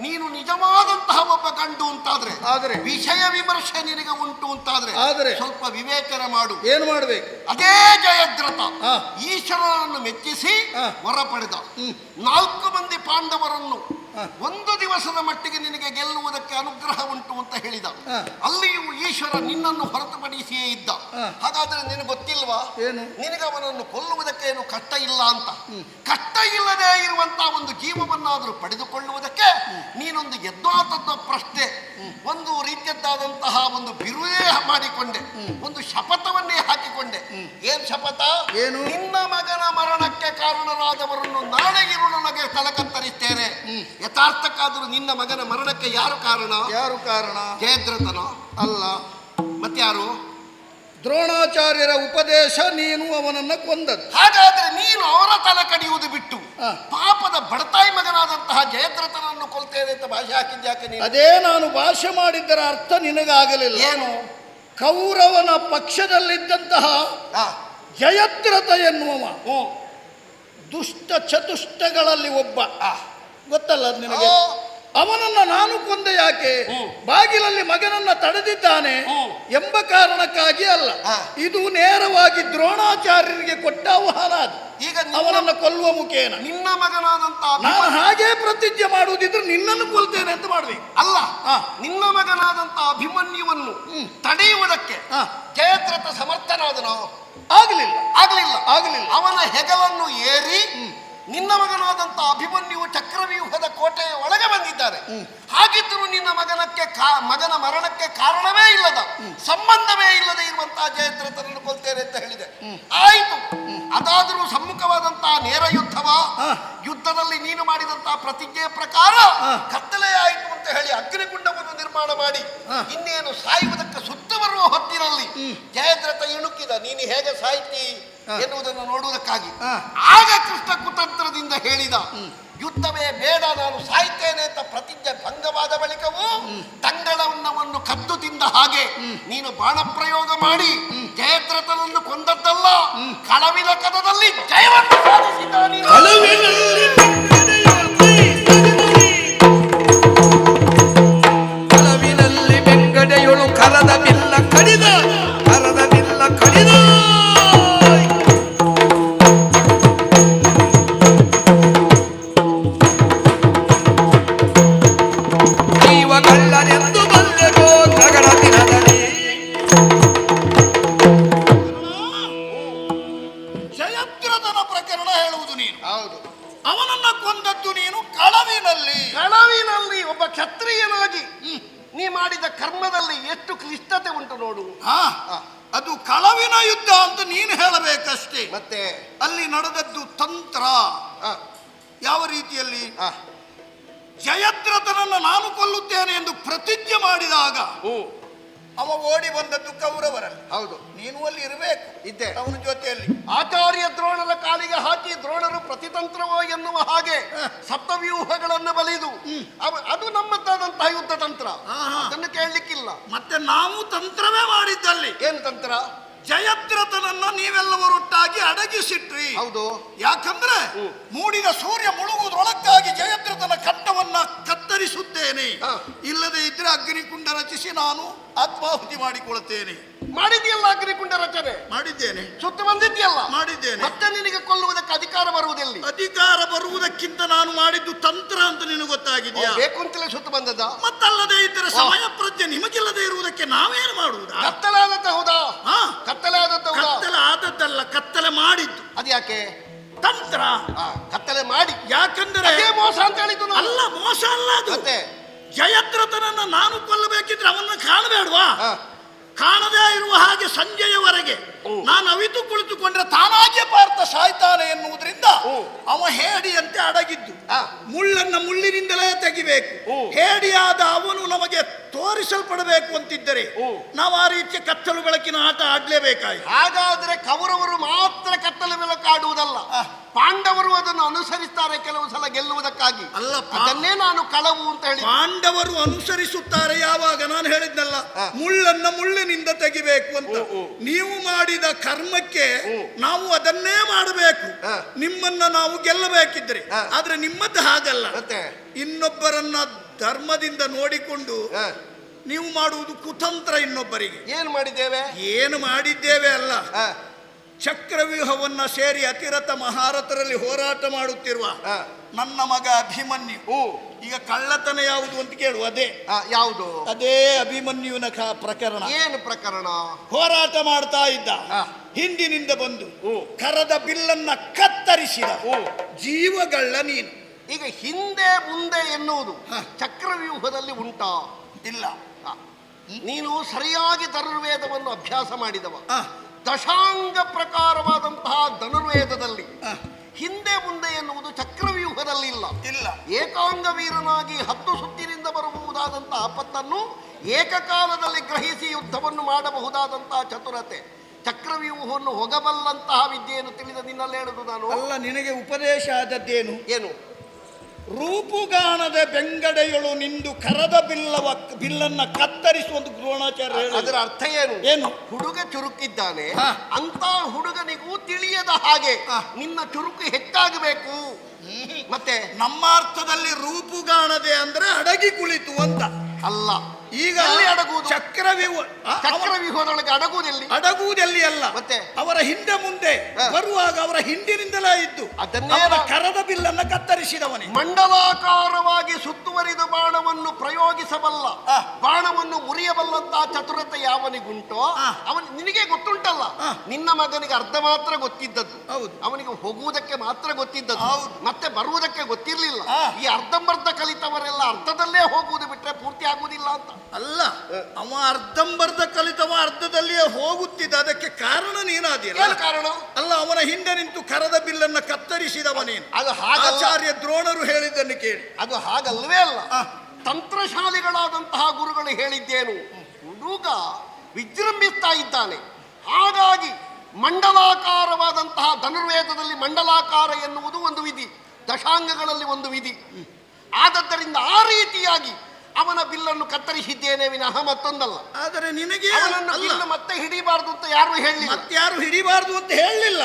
ನೀನು ನಿಜವಾದಂತಹ ಒಬ್ಬ ಕಂಡು ಅಂತಾದ್ರೆ ಆದರೆ? ವಿಷಯ ವಿಮರ್ಶೆ ನಿನಗೆ ಉಂಟು ಅಂತಾದ್ರೆ ಆದರೆ? ಸ್ವಲ್ಪ ವಿವೇಚನೆ ಮಾಡು. ಏನು ಮಾಡಬೇಕು? ಅದೇ ಜಯದ್ರಥ. ಈಶ್ವರನನ್ನು ಮೆಚ್ಚಿಸಿ ಹೊರ ವರ ಪಡೆದ ನಾಲ್ಕು ಮಂದಿ ಪಾಂಡವರನ್ನು ಒಂದು ದಿವಸದ ಮಟ್ಟಿಗೆ ನಿನಗೆ ಗೆಲ್ಲುವುದಕ್ಕೆ ಅನುಗ್ರಹ ಉಂಟು ಅಂತ ಹೇಳಿದ. ಅಲ್ಲಿಯೂ ಈಶ್ವರ ನಿನ್ನನ್ನು ಹೊರತುಪಡಿಸಿಯೇ ಇದ್ದ. ಹಾಗಾದ್ರೆ ನಿನಗೆ ಗೊತ್ತಿಲ್ವಾ? ಏನು? ನಿನಗೆ ಅವನನ್ನು ಕೊಲ್ಲುವುದಕ್ಕೆ ಏನು ಕಷ್ಟ ಇಲ್ಲ ಅಂತ? ಕಷ್ಟ ಇಲ್ಲದೆ ಇರುವಂತಹ ಒಂದು ಜೀವವನ್ನಾದರೂ ಪಡೆದುಕೊಳ್ಳುವುದಕ್ಕೆ ನೀನೊಂದು ಯದ್ವಾತದ ಪ್ರಶ್ನೆ ಒಂದು ರೀತಿಯದ್ದಾದಂತಹ ಒಂದು ಬಿರುವೇ ಮಾಡಿಕೊಂಡೆ ಒಂದು ಶಪಥವನ್ನೇ ಹಾಕಿಕೊಂಡೆ. ಏನ್ ಶಪಥ? ಏನು? ನಿನ್ನ ಮಗನ ಮರಣಕ್ಕೆ ಕಾರಣರಾದವರನ್ನು ನಾಳೆ ನನಗೆ ತಲಕತ್ತರಿಸ್ತೇನೆ. ಯಥಾರ್ಥಕ್ಕಾದರೂ ನಿನ್ನ ಮಗನ ಮರಣಕ್ಕೆ ಯಾರು ಕಾರಣ? ಯಾರು ಕಾರಣ? ಜಯದ್ರಥನ ಅಲ್ಲ. ಮತ್ಯಾರು ದ್ರೋಣಾಚಾರ್ಯರ ಉಪದೇಶ ನೀನು ಅವನನ್ನ ಕೊಂದದ್ದು ಹಾಗಾದ್ರೆ ನೀನು ಅವರ ತಲೆ ಕಡಿಯುವುದು ಬಿಟ್ಟು. ಪಾಪದ ಬಡತಾಯಿ ಮಗನಾದಂತಹ ಜಯದ್ರಥನನ್ನು ಕೊಲ್ತೇನೆ ಅಂತ ಭಾಷೆ ಹಾಕಿದ್ಯಾಕೆ ನೀನು ಅದೇ ನಾನು ಭಾಷೆ ಮಾಡಿದ್ದರ ಅರ್ಥ ನಿನಗಾಗಲಿಲ್ಲ ಏನು ಕೌರವನ ಪಕ್ಷದಲ್ಲಿದ್ದಂತಹ ಆ, ಜಯದ್ರಥ ಎನ್ನುವ ಹ್ಮ್. ದುಷ್ಟ ಚತುಷ್ಟಗಳಲ್ಲಿ ಒಬ್ಬ ಆ. ಗೊತ್ತಲ್ಲ ಅದು ನಿನಗೆ. ಅವನನ್ನ ನಾನು ಕೊಂದೆ ಯಾಕೆ. ಬಾಗಿಲಲ್ಲಿ ಮಗನನ್ನ ತಡೆದಿದ್ದಾನೆ ಎಂಬ ಕಾರಣಕ್ಕಾಗಿ ಅಲ್ಲ. ಇದು ನೇರವಾಗಿ ದ್ರೋಣಾಚಾರ್ಯರಿಗೆ ಕೊಟ್ಟ ಆಹ್ವಾನ ಅದು. ಈಗ ನಿನ್ನ- ಅವನನ್ನ ಕೊಲ್ಲುವ ಮುಖೇನ. ನಿನ್ನ ಮಗನಾದಂತ ನಾನು ಹಾಗೆ ಪ್ರತಿಜ್ಞೆ ಮಾಡುವುದಿದ್ರೆ ನಿನ್ನನ್ನು ಕೊಲ್ತೇನೆ ಅಂತ ಮಾಡಿದೆ ಅಲ್ಲ. ನಿನ್ನ ಮಗನಾದಂತ ಅಭಿಮನ್ಯುವನ್ನು ತಡೆಯುವುದಕ್ಕೆ. ಜಯದ್ರಥ ಸಮರ್ಥನಾದನು? ಆಗಲಿಲ್ಲ. ಆಗಲಿಲ್ಲ. ಆಗಲಿಲ್ಲ. ಅವನ ಹೆಗಲನ್ನು ಏರಿ ನಿನ್ನ ಮಗನಾದಂತಹ ಅಭಿಮನ್ಯು ಚಕ್ರವ್ಯೂಹದ ಕೋಟೆಯ ಒಳಗೆ ಬಂದಿದ್ದಾರೆ. ಹಾಗಿದ್ದರೂ ನಿನ್ನ ಮಗನಕ್ಕೆ ಮಗನ ಮರಣಕ್ಕೆ ಕಾರಣವೇ ಇಲ್ಲದ ಸಂಬಂಧವೇ ಇಲ್ಲದೆ ಇರುವಂತಹ ಜಯದ್ರಥನನ್ನು ಕೊಲ್ತೇನೆ ಅಂತ ಹೇಳಿದೆ. ಆಯಿತು. ಅದಾದರೂ ಸಮ್ಮುಖವಾದಂತಹ ನೇರ ಯುದ್ಧವ. ಯುದ್ಧದಲ್ಲಿ ನೀನು ಮಾಡಿದಂತಹ ಪ್ರತಿಜ್ಞೆಯ ಪ್ರಕಾರ ಕತ್ತಲೆಯಾಯಿತು ಕತ್ತಲೆ ಆಯಿತು ಅಂತ ಹೇಳಿ ಅಗ್ನಿಗುಂಡವನ್ನು ನಿರ್ಮಾಣ ಮಾಡಿ. ಇನ್ನೇನು ಸಾಯುವುದಕ್ಕೆ ಜಯದ್ರಥ ಇಣುಕಿದ ನೀನು ಹೇಗೆ ಸಾಯ್ತಿ ಎನ್ನುವುದನ್ನು ನೋಡುವುದಕ್ಕಾಗಿ. ಆಗ ಕೃಷ್ಣ ಕುತಂತ್ರದಿಂದ ಹೇಳಿದ ಯುದ್ಧವೇ ಬೇಡ ನಾನು ಸಾಯ್ತೇನೆ ಅಂತ ಪ್ರತಿಜ್ಞೆ ಭಂಗವಾದ ಬಳಿಕವೂ ತಂಗಳವನ್ನವನ್ನು ಕದ್ದು ತಿಂದ ಹಾಗೆ ನೀನು ಬಾಣ ಪ್ರಯೋಗ ಮಾಡಿ ಜಯದ್ರಥನನ್ನು ಕೊಂದದ್ದಲ್ಲ. ಕಳವಿನ ಕದದಲ್ಲಿ ಜಯವನ್ನು ಸಾಧಿಸಿದ ಅಡಗಿಸಿಟ್ರಿ ಹೌದು. ಯಾಕಂದ್ರೆ ಮೂಡಿದ ಸೂರ್ಯ ಮುಳುಗುವುದರೊಳಕ್ಕಾಗಿ ಜಯದ್ರಥನ ಕಟ್ಟವನ್ನ ಕತ್ತರಿಸುತ್ತೇನೆ ಹಾ. ಇಲ್ಲದೆ ಇದ್ರೆ ಅಗ್ನಿಕುಂಡ ರಚಿಸಿ ನಾನು ಆತ್ಮಾಹುತಿ ಮಾಡಿಕೊಳ್ಳುತ್ತೇನೆ. ಮಾಡಿದ್ಯಲ್ಲ ಅಗ್ನಿಕುಂಡ ರಚನೆ? ಮಾಡಿದ್ದೇನೆ. ಸುತ್ತ ಬಂದಿದ್ಯಲ್ಲ ಮಾಡಿದ್ದೇನೆ. ಮತ್ತೆ ನಿನಗೆ ಕೊಲ್ಲುವುದಕ್ಕೆ ಅಧಿಕಾರ ಬರುವುದಿಲ್ಲ? ಅಧಿಕಾರ ಬರುವುದಕ್ಕಿಂತ ನಾನು ಮಾಡಿದ್ದು ತಂತ್ರ ಅಂತ ನಿನಗೆ ಗೊತ್ತಾಗಿದೆಯಾ? ಬೇಕು ಅಂತಲೇ ಸುತ್ತ ಬಂದದ ಮತ್ತಲ್ಲದೆ ಇದ್ದರೆ ಸಮಯ ಪ್ರಜ್ಞೆ ನಿಮಗಿಲ್ಲದೆ ಇರುವುದಕ್ಕೆ ನಾವೇನು ಮಾಡುವುದು? ಕತ್ತಲೆ ಆದದ್ದ ಹೌದಾ? ಹಾ. ಕತ್ತಲೆ ಆದದ್ದ ಕತ್ತಲೆ ಆದದ್ದಲ್ಲ ಕತ್ತಲೆ ಮಾಡಿದ್ದು. ಅದ್ಯಾಕೆ ತಂತ್ರ. ಕತ್ತಲೆ ಮಾಡಿ. ಯಾಕಂದ್ರೆ ಮೋಸ ಅಂತ ಹೇಳಿದ್ದು ಅಲ್ಲ ಮೋಸ ಅಲ್ಲ ಅದು. ಮತ್ತೆ? ಜಯದ್ರಥನನ್ನ ನಾನು ಕೊಲ್ಲಬೇಕಿದ್ರೆ ಅವನ್ನ ಕಾಣಬೇಡ್ವಾ ಕಾಣದೇ ಇರುವ ಹಾಗೆ ಸಂಜೆಯವರೆಗೆ. ನಾನು ಅವಿತು ಕುಳಿತುಕೊಂಡ್ರೆ ತಾನಾಗೆ ಪಾರ್ಥ ಸಾಯ್ತಾನೆ ಎನ್ನುವುದರಿಂದ. ಅವ ಹೇಡಿಯಂತೆ ಅಡಗಿದ್ದು ಮುಳ್ಳನ್ನ ಮುಳ್ಳಿನಿಂದಲೇ ತೆಗಿಬೇಕು. ಹೇಡಿಯಾದ ಅವನು ನಮಗೆ ತೋರಿಸಲ್ಪಡಬೇಕು ಅಂತಿದ್ದರೆ. ನಾವು ಆ ರೀತಿಯ ಕತ್ತಲು ಬೆಳಕಿನ ಆಟ ಆಡ್ಲೇಬೇಕಾಯ್ತು ಹಾಗಾದ್ರೆ ಕೌರವರು ಮಾತ್ರ ಕತ್ತಲು ಬೆಳಕಾಡುವುದಲ್ಲ ಅನುಸರಿಸ್ತಾರೆ ಕೆಲವು ಸಲ ಗೆಲ್ಲುವುದಕ್ಕಾಗಿ. ಅಲ್ಲ, ಅದನ್ನೇ ನಾನು ಕಳವು ಅಂತ ಹೇಳಿ ಪಾಂಡವರು ಅನುಸರಿಸುತ್ತಾರೆ ಯಾವಾಗ? ನಾನು ಹೇಳಿದ್ನಲ್ಲ. ಮುಳ್ಳನ್ನ ಮುಳ್ಳಿನಿಂದ ತೆಗಿಬೇಕು ಅಂತ. ನೀವು ಮಾಡಿದ ಕರ್ಮಕ್ಕೆ ನಾವು ಅದನ್ನೇ ಮಾಡಬೇಕು. ನಿಮ್ಮನ್ನ ನಾವು ಗೆಲ್ಲಬೇಕಿದ್ರೆ. ಆದ್ರೆ ನಿಮ್ಮದ್ದು ಹಾಗಲ್ಲ. ಇನ್ನೊಬ್ಬರನ್ನ ಧರ್ಮದಿಂದ ನೋಡಿಕೊಂಡು ನೀವು ಮಾಡುವುದು ಕುತಂತ್ರ ಇನ್ನೊಬ್ಬರಿಗೆ. ಏನು ಮಾಡಿದ್ದೇವೆ? ಏನು ಮಾಡಿದ್ದೇವೆ ಅಲ್ಲ. ಚಕ್ರವ್ಯೂಹವನ್ನ ಸೇರಿ ಅತಿರಥ ಮಹಾರಥರಲ್ಲಿ ಹೋರಾಟ ಮಾಡುತ್ತಿರುವ ನನ್ನ ಮಗ ಅಭಿಮನ್ಯು. ಓ ಈಗ ಕಳ್ಳತನ ಯಾವುದು ಅಂತ ಕೇಳುವ ಅದೇ. ಆ, ಯಾವುದು? ಅದೇ ಅಭಿಮನ್ಯುವಿನ ಪ್ರಕರಣ. ಏನು ಪ್ರಕರಣ? ಹೋರಾಟ ಮಾಡ್ತಾ ಇದ್ದ. ಹಿಂದಿನಿಂದ ಬಂದು. ಕರದ ಬಿಲ್ಲನ್ನ ಕತ್ತರಿಸಿದ ಜೀವಗಳ ಜೀವಗಳ್ಳ ನೀನು. ಈಗ ಹಿಂದೆ ಮುಂದೆ ಎನ್ನುವುದು. ಚಕ್ರವ್ಯೂಹದಲ್ಲಿ ಉಂಟಾ? ಇಲ್ಲ. ನೀನು ಸರಿಯಾಗಿ ತರುವೇದವನ್ನು ಅಭ್ಯಾಸ ಮಾಡಿದವ. ಆ, ದಶಾಂಗ ಪ್ರಕಾರವಾದಂತಹ ಧನುರ್ವೇದದಲ್ಲಿ ಹಿಂದೆ ಮುಂದೆ ಎನ್ನುವುದು ಚಕ್ರವ್ಯೂಹದಲ್ಲಿ ಇಲ್ಲ. ಇಲ್ಲ. ಏಕಾಂಗ ವೀರನಾಗಿ ಹತ್ತು ಸುತ್ತಿನಿಂದ ಬರಬಹುದಾದಂತಹ ಆಪತ್ತನ್ನು ಏಕಕಾಲದಲ್ಲಿ ಗ್ರಹಿಸಿ ಯುದ್ಧವನ್ನು ಮಾಡಬಹುದಾದಂತಹ ಚತುರತೆ. ಚಕ್ರವ್ಯೂಹವನ್ನು ಹೊಗಬಲ್ಲಂತಹ ವಿದ್ಯೆಯನ್ನು ತಿಳಿದ ನಿನ್ನಲ್ಲಿ ಹೇಳುದು ನಾನು? ಅಲ್ಲ ನಿನಗೆ ಉಪದೇಶ ಆದದ್ದೇನು? ಏನು? ರೂಪುಗಾಣದ ಬೆಂಗಡೆಯಳು ನಿಂದು ಕರದ ಬಿಲ್ಲವ ಬಿಲ್ಲನ್ನ ಕತ್ತರಿಸುವ ಒಂದು ದ್ರೋಣಾಚಾರ್ಯ ಅದರ ಅರ್ಥ ಏನು ಏನು ಹುಡುಗ ಚುರುಕಿದ್ದಾನೆ. ಅಂತ ಹುಡುಗನಿಗೂ ತಿಳಿಯದ ಹಾಗೆ. ನಿನ್ನ ಚುರುಕು ಹೆಚ್ಚಾಗಬೇಕು ಮತ್ತೆ ನಮ್ಮ ಅರ್ಥದಲ್ಲಿ ರೂಪುಗಾಣದೆ ಅಂದ್ರೆ ಅಡಗಿ ಕುಳಿತು ಅಂತ. ಅಲ್ಲ. ಈಗ ಅಲ್ಲಿ ಅಡಗುವುದು? ಚಕ್ರವ್ಯೂಹ ಚಕ್ರವ್ಯೂಹದೊಳಗೆ ಅಡಗುವುದೆಲ್ಲಿ? ಅಡಗುವುದೆಲ್ಲಿ ಅಲ್ಲ. ಮತ್ತೆ? ಅವರ ಹಿಂದೆ ಮುಂದೆ. ಬರುವಾಗ ಅವರ ಹಿಂದಿನಿಂದಲೇ ಇದ್ದು. ಅದನ್ನೇ ಕರದ ಬಿಲ್ಲನ್ನ ಕತ್ತರಿಸಿದವನೇ. ಮಂಡಲಾಕಾರವಾಗಿ ಸುತ್ತುವರಿದ ಬಾಣವನ್ನು ಪ್ರಯೋಗಿಸಬಲ್ಲ. ಬಾಣವನ್ನು ಮುರಿಯಬಲ್ಲಂತಹ ಚತುರತೆ ಯಾವನಿಗುಂಟೋ ಅವನು ನಿನಗೆ ಗೊತ್ತುಂಟಲ್ಲ. ನಿನ್ನ ಮಗನಿಗೆ ಅರ್ಧ ಮಾತ್ರ ಗೊತ್ತಿದ್ದದ್ದು. ಹೌದು. ಅವನಿಗೆ ಹೋಗುವುದಕ್ಕೆ ಮಾತ್ರ ಗೊತ್ತಿದ್ದದ್ದು. ಹೌದು. ಮತ್ತೆ ಬರುವುದಕ್ಕೆ ಗೊತ್ತಿರಲಿಲ್ಲ. ಆ. ಈ ಅರ್ಧಂಬರ್ಧ ಕಲಿತವರೆಲ್ಲ ಅರ್ಧದಲ್ಲೇ ಹೋಗುವುದು ಬಿಟ್ರೆ ಪೂರ್ತಿ ಆಗುವುದಿಲ್ಲ ಅಂತ. ಅಲ್ಲ ಅವ ಅರ್ಧಂಬರ್ಧ ಕಲಿತವ ಅರ್ಧದಲ್ಲಿಯೇ ಹೋಗುತ್ತಿದ್ದ. ಅದಕ್ಕೆ ಕಾರಣ ಏನು ಕಾರಣ? ಅಲ್ಲ ಅವನ ಹಿಂದೆ ನಿಂತು ಕರದ ಬಿಲ್ಲನ್ನ ಕತ್ತರಿಸಿದವನೇನು? ಅದು ಹಾಗಲ್ಲ. ಆಚಾರ್ಯ ದ್ರೋಣರು ಹೇಳಿದ್ದನ್ನು ಕೇಳಿ. ಅದು ಹಾಗಲ್ವೇ ಅಲ್ಲ. ಆ. ತಂತ್ರಶಾಲಿಗಳಾದಂತಹ ಗುರುಗಳು ಹೇಳಿದ್ದೇನು? ಹುಡುಗ ವಿಜೃಂಭಿಸ್ತಾ ಇದ್ದಾನೆ. ಹಾಗಾಗಿ ಮಂಡಲಾಕಾರವಾದಂತಹ ಧನುರ್ವೇದದಲ್ಲಿ ಮಂಡಲಾಕಾರ ಎನ್ನುವುದು ಒಂದು ವಿಧಿ. ದಶಾಂಗಗಳಲ್ಲಿ ಒಂದು ವಿಧಿ. ಆದದ್ದರಿಂದ ಆ ರೀತಿಯಾಗಿ ಅವನ ಬಿಲ್ಲನ್ನು ಕತ್ತರಿಸಿದ್ದೇನೆ ವಿನಃ ಮತ್ತೊಂದಲ್ಲ. ಆದರೆ ನಿನಗೆ ಅವನನ್ನು. ಬಿಲ್ಲು ಮತ್ತೆ ಹಿಡಿಬಾರದು ಅಂತ ಯಾರು ಹೇಳಿ ಯಾರು ಹಿಡಿಬಾರದು ಅಂತ ಹೇಳಲಿಲ್ಲ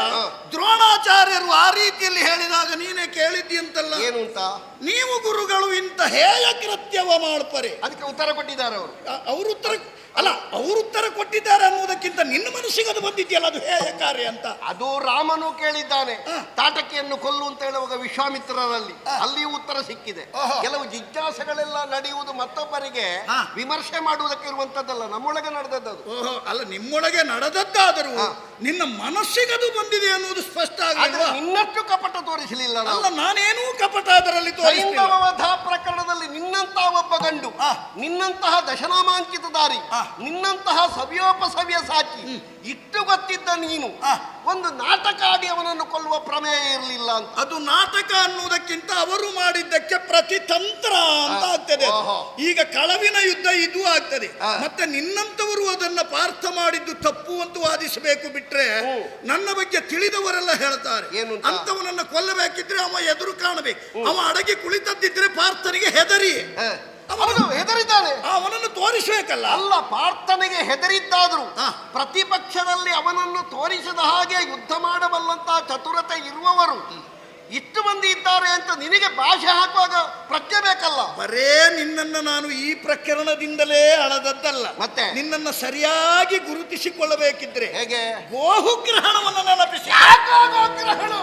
ದ್ರೋಣಾಚಾರ್ಯರು ಆ ರೀತಿಯಲ್ಲಿ ಹೇಳಿದಾಗ ನೀನೇ ಕೇಳಿದ್ದಿ ಅಂತಲ್ಲ. ಏನು ಅಂತ? ನೀವು ಗುರುಗಳು ಇಂತ ಹೇಯ ಕೃತ್ಯವ ಮಾಡ್ತಾರೆ ಅದಕ್ಕೆ ಉತ್ತರ ಕೊಟ್ಟಿದ್ದಾರೆ ಅವರು. ಅವರು ಉತ್ತರ ಅಲ್ಲ ಅವರು ಉತ್ತರ ಕೊಟ್ಟಿದ್ದಾರೆ ಅನ್ನುವುದಕ್ಕಿಂತ ನಿನ್ನ ಮನಸ್ಸಿಗೆ ಅದು ಬಂದಿದೆಯಲ್ಲ ಅದು ಹೇಯ ಕಾರ್ಯ ಅಂತ? ಅದು ರಾಮನು ಕೇಳಿದ್ದಾನೆ. ತಾಟಕಿಯನ್ನು ಕೊಲ್ಲು ಅಂತ ಹೇಳುವಾಗ ವಿಶ್ವಾಮಿತ್ರರಲ್ಲಿ ಅಲ್ಲಿ ಅಲ್ಲಿಯೂ ಉತ್ತರ ಸಿಕ್ಕಿದೆ. ಕೆಲವು ಜಿಜ್ಞಾಸೆಗಳೆಲ್ಲ ನಡೆಯುವುದು ಮತ್ತೊಬ್ಬರಿಗೆ ವಿಮರ್ಶೆ ಮಾಡುವುದಕ್ಕೆ ಇರುವಂತದ್ದಲ್ಲ ನಮ್ಮೊಳಗೆ ನಡೆದದ್ದು ಅಲ್ಲ ನಿಮ್ಮೊಳಗೆ ನಡೆದದ್ದಾದರೂ. ನಿನ್ನ ಮನಸ್ಸಿಗೆ ಅದು ಬಂದಿದೆ ಅನ್ನುವುದು ಸ್ಪಷ್ಟ ಆಗಿದೆ ಇನ್ನಷ್ಟು ನಿನ್ನಷ್ಟು ಕಪಟ ತೋರಿಸಲಿಲ್ಲ ಅಲ್ಲ ನಾನೇನೂ ಕಪಟ ಅದರಲ್ಲಿ ವಧ ಪ್ರಕರಣದಲ್ಲಿ ನಿನ್ನಂತ ನಿನ್ನಂತ ಒಬ್ಬ ಗಂಡು. ನಿನ್ನಂತಹ ದಶನಾಮಾಂಕಿತ ದಾರಿ. ನಿನ್ನಂತಹ ಸವ್ಯೋಪಸವ್ಯ ಸಾಕಿ ಇಟ್ಟು ಗೊತ್ತಿದ್ದ ನೀನು. ಒಂದು ನಾಟಕ ಆಡಿ ಅವನನ್ನು ಕೊಲ್ಲುವ ಪ್ರಮೇಯ ಇರಲಿಲ್ಲ ಅಂತ. ಅದು ನಾಟಕ ಅನ್ನುವುದಕ್ಕಿಂತ ಅವರು ಮಾಡಿದ್ದಕ್ಕೆ ಪ್ರತಿತಂತ್ರ ಅಂತ ಆಗ್ತದೆ. ಈಗ ಕಳವಿನ ಯುದ್ಧ ಇದು ಆಗ್ತದೆ. ಮತ್ತೆ ನಿನ್ನಂತವರು ಅದನ್ನ ಪಾರ್ಥ ಮಾಡಿದ್ದು ತಪ್ಪು ಅಂತ ವಾದಿಸಬೇಕು ಬಿಟ್ರೆ ನನ್ನ ಬಗ್ಗೆ ತಿಳಿದವರೆಲ್ಲ ಹೇಳ್ತಾರೆ? ಅಂತವನನ್ನ ಕೊಲ್ಲಬೇಕಿದ್ರೆ ಅವ ಎದುರು ಕಾಣಬೇಕು. ಅವ ಅಡಗಿ ಕುಳಿತದ್ದಿದ್ರೆ ಪಾರ್ಥನಿಗೆ ಹೆದರಿ. ಅವನು ಹೆದರಿದ್ದಾನೆ. ಅವನನ್ನು ತೋರಿಸಬೇಕಲ್ಲ. ಅಲ್ಲ ಪ್ರಾರ್ಥನೆಗೆ ಹೆದರಿದ್ದಾದ್ರು. ಪ್ರತಿಪಕ್ಷದಲ್ಲಿ ಅವನನ್ನು ತೋರಿಸದ ಹಾಗೆ ಯುದ್ಧ ಮಾಡಬಲ್ಲಂತಹ ಚತುರತೆ ಇರುವವರು ಇಷ್ಟು ಮಂದಿ ಇದ್ದಾರೆ ಅಂತ ನಿನಗೆ ಭಾಷೆ ಹಾಕುವಾಗ ಪ್ರಜ್ಞೆ ಬೇಕಲ್ಲ? ಬರೇ ನಿನ್ನನ್ನು ನಾನು ಈ ಪ್ರಕರಣದಿಂದಲೇ ಅಳದದ್ದಲ್ಲ. ಮತ್ತೆ? ನಿನ್ನನ್ನು ಸರಿಯಾಗಿ ಗುರುತಿಸಿಕೊಳ್ಳಬೇಕಿದ್ರೆ ಹೇಗೆ? ಗೋಹುಗ್ರಹಣವನ್ನು ನೆನಪಿಸಿ. ಗ್ರಹಣ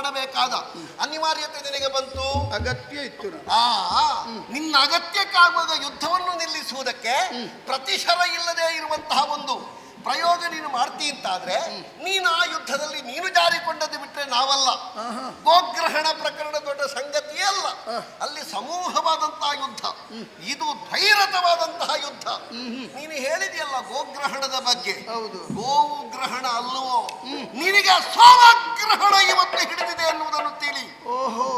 ಮಾಡಬೇಕಾದ ಅನಿವಾರ್ಯತೆ ನಿನಗೆ ಬಂತು ಅಗತ್ಯ ಇತ್ತು. ಆ ನಿನ್ನ ಅಗತ್ಯಕ್ಕಾಗುವ ಯುದ್ಧವನ್ನು ನಿಲ್ಲಿಸುವುದಕ್ಕೆ ಪ್ರತಿಶರ ಇಲ್ಲದೆ ಇರುವಂತಹ ಒಂದು ಪ್ರಯೋಗ ನೀನು ಮಾಡ್ತಿ ಅಂತಾದ್ರೆ ನೀನು ಆ ಯುದ್ಧದಲ್ಲಿ ನೀನು ಜಾರಿಕೊಂಡದ್ದು ಬಿಟ್ರೆ ನಾವಲ್ಲ. ಗೋಗ್ರಹಣ ಪ್ರಕರಣ ದೊಡ್ಡ ಸಂಗತಿಯೇ ಅಲ್ಲ. ಅಲ್ಲಿ ಸಮೂಹವಾದಂತಹ ಯುದ್ಧ ಇದು ಧೈರತವಾದಂತಹ ಯುದ್ಧ. ನೀನು ಹೇಳಿದೆಯಲ್ಲ ಗೋಗ್ರಹಣದ ಬಗ್ಗೆ. ಹೌದು. ಗೋವು ಗ್ರಹಣ ಅಲ್ಲವೋ ನಿನಗೆ ಸೋಮಗ್ರಹಣ ಇವತ್ತು ಹಿಡಿದಿದೆ ಎನ್ನುವುದನ್ನು ತಿಳಿ ಓಹೋ.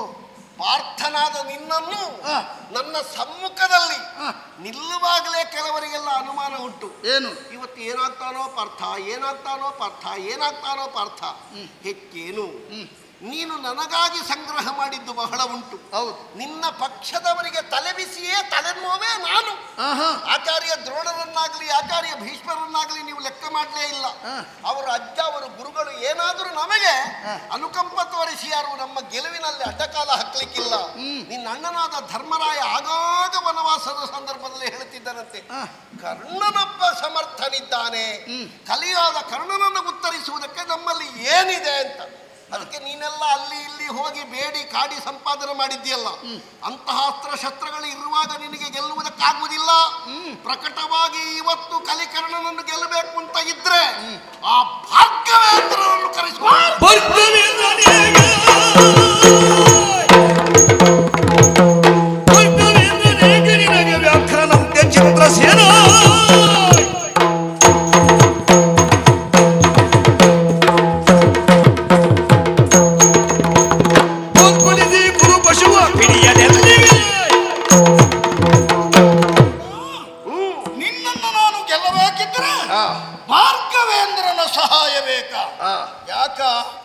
ಪಾರ್ಥನಾದ ನಿನ್ನನ್ನು ನನ್ನ ಸಮ್ಮುಖದಲ್ಲಿ ನಿಲ್ಲುವಾಗಲೇ ಕೆಲವರಿಗೆಲ್ಲ ಅನುಮಾನ ಉಂಟು. ಏನು? ಇವತ್ತು ಏನಾಗ್ತಾನೋ ಪಾರ್ಥ ಏನಾಗ್ತಾನೋ ಪಾರ್ಥ ಏನಾಗ್ತಾನೋ ಪಾರ್ಥ. ಹೆಚ್ಚೇನು ನೀನು ನನಗಾಗಿ ಸಂಗ್ರಹ ಮಾಡಿದ್ದು ಬಹಳ ಉಂಟು. ಹೌದು. ನಿನ್ನ ಪಕ್ಷದವರಿಗೆ ತಲೆಬಿಸಿಯೇ ತಲೆನೋವೇ ನಾನು. ಆಚಾರ್ಯ ದ್ರೋಣರನ್ನಾಗಲಿ ಆಚಾರ್ಯ ಭೀಷ್ಮರನ್ನಾಗಲಿ ನೀವು ಲೆಕ್ಕ ಮಾಡಲೇ ಇಲ್ಲ. ಅವರ ಅಜ್ಜ ಅವರು ಗುರುಗಳು ಏನಾದರೂ ನಮಗೆ ಅನುಕಂಪ ತೋರಿಸಿ ಯಾರು ನಮ್ಮ ಗೆಲುವಿನಲ್ಲಿ ಅಡ್ಡಕಾಲ ಹಾಕ್ಲಿಕ್ಕಿಲ್ಲ. ನಿನ್ನ ಅಣ್ಣನಾದ ಧರ್ಮರಾಯ ಆಗಾಗ ವನವಾಸದ ಸಂದರ್ಭದಲ್ಲಿ ಹೇಳುತ್ತಿದ್ದರಂತೆ. ಕರ್ಣನೊಬ್ಬ ಸಮರ್ಥನಿದ್ದಾನೆ. ಕಲಿಯಾದ ಕರ್ಣನನ್ನು ಉತ್ತರಿಸುವುದಕ್ಕೆ ನಮ್ಮಲ್ಲಿ ಏನಿದೆ ಅಂತ. ಅದಕ್ಕೆ ನೀನೆಲ್ಲ ಅಲ್ಲಿ ಇಲ್ಲಿ ಹೋಗಿ ಬೇಡಿ ಕಾಡಿ ಸಂಪಾದನೆ ಮಾಡಿದ್ಯಲ್ಲ ಅಂತಹ ಅಸ್ತ್ರ ಶಸ್ತ್ರಗಳು ಇರುವಾಗ ನಿನಗೆ ಗೆಲ್ಲುವುದಕ್ಕಾಗುವುದಿಲ್ಲ. ಪ್ರಕಟವಾಗಿ ಇವತ್ತು ಕಲಿಕರ್ಣನನ್ನು ಗೆಲ್ಲಬೇಕು ಅಂತ ಇದ್ರೆ ಆ ಭಾಗ್ಯವೇಂದ್ರನನ್ನು ಕರೆಸಿಕೊಂಡು